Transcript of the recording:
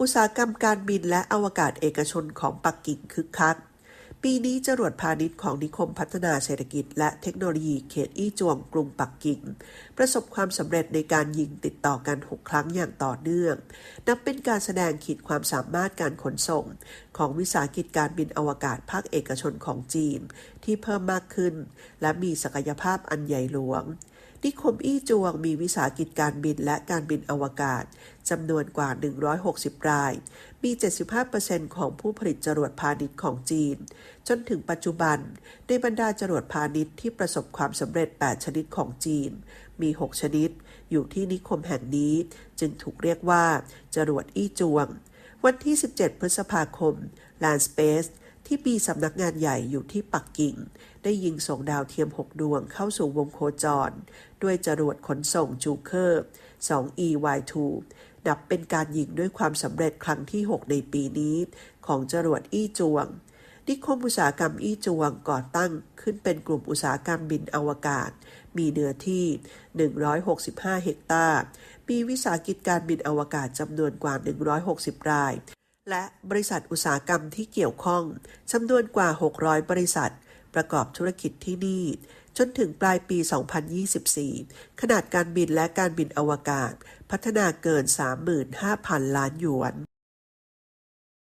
อุตสาหกรรมการบินและอวกาศเอกชนของปักกิ่งคึกคัก ปีนี้จรวดพาณิชย์ของนิคมพัฒนาเศรษฐกิจ และเทคโนโลยีเขตอี้จวงกรุงปักกิ่ง ประสบความสำเร็จในการยิงติดต่อกัน 6 ครั้งอย่างต่อเนื่อง นับเป็นการแสดงขีดความสามารถการขนส่ง ของวิสาหกิจการบินอวกาศภาคเอกชนของจีน ที่เพิ่มมากขึ้น และมีศักยภาพอันใหญ่หลวง นิคมอี้จวงมีวิสาหกิจการบินและการบินอวกาศจำนวนกว่า 160 ราย มี 75%ของผู้ผลิตจรวดพาณิชย์ของจีน จนถึงปัจจุบัน ในบรรดาจรวดพาณิชย์ที่ประสบความสำเร็จ 8 ชนิดของจีน มี 6 ชนิด อยู่ที่นิคมแห่งนี้ จึงถูกเรียกว่า จรวดอี้จวง วันที่ 17 พฤษภาคม Land Space ที่มีสำนักงานใหญ่อยู่ที่ปักกิ่ง ได้ยิงส่งดาวเทียม 6 ดวงเข้าสู่วงโคจร ด้วยจรวดขนส่งจูเคอร์ 2EY2 นับเป็นการยิงด้วยความสำเร็จครั้งที่ 6 ในปีนี้ ของจรวดอี้จวง นิคมอุตสาหกรรมอี้จวงก่อตั้งขึ้นเป็นกลุ่มอุตสาหกรรมบินอวกาศ มีเนื้อที่ 165 เฮกตาร์ มีวิสาหกิจการบินอวกาศจำนวนกว่า 160 ราย และบริษัทอุตสาหกรรมที่เกี่ยวข้องจำนวนกว่า 600 บริษัท ประกอบธุรกิจที่นี่ จนถึงปลายปี 2024 ขนาดการบินและการบินอวกาศ พัฒนาเกิน 35,000 ล้านหยวน